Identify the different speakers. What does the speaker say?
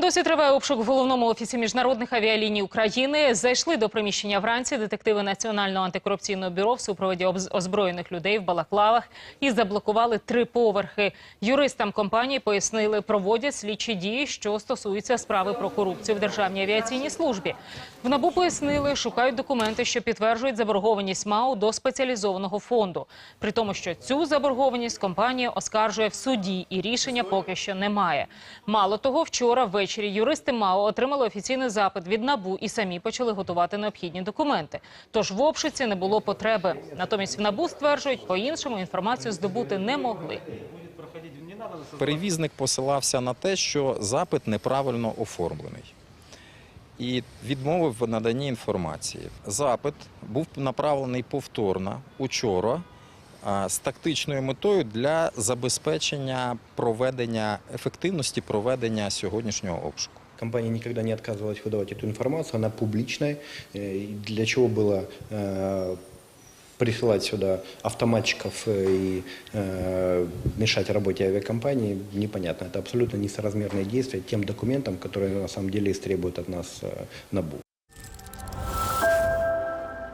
Speaker 1: Досі триває обшук в головному офісі міжнародних авіаліній України. Зайшли до приміщення вранці детективи Національного антикорупційного бюро в супроводі озброєних людей в балаклавах і заблокували три поверхи. Юристам компанії пояснили, проводять слідчі дії, що стосуються справи про корупцію в державній авіаційній службі. В набу пояснили, шукають документи, що підтверджують заборгованість МАУ до спеціалізованого фонду. При тому, що цю заборгованість компанія оскаржує в суді, і рішення поки що немає. Мало того, вчора ввечері юристи МАО отримали офіційний запит від НАБУ і самі почали готувати необхідні документи. Тож в обшуці не було потреби. Натомість в НАБУ стверджують, по-іншому інформацію здобути не могли.
Speaker 2: Перевізник посилався на те, що запит неправильно оформлений. І відмовив в наданні інформації. Запит був направлений повторно учора з тактичною метою для забезпечення проведення ефективності проведення сьогоднішнього обшуку.
Speaker 3: Компания никогда не отказывалась выдавать эту информацию, она публичная. Э, и Для чего было э, присылать сюда автоматчиков э, и э, мешать работе авиакомпании, непонятно. Это абсолютно несоразмерные действия тем документам, которые на самом деле истребует от нас э, НАБУ.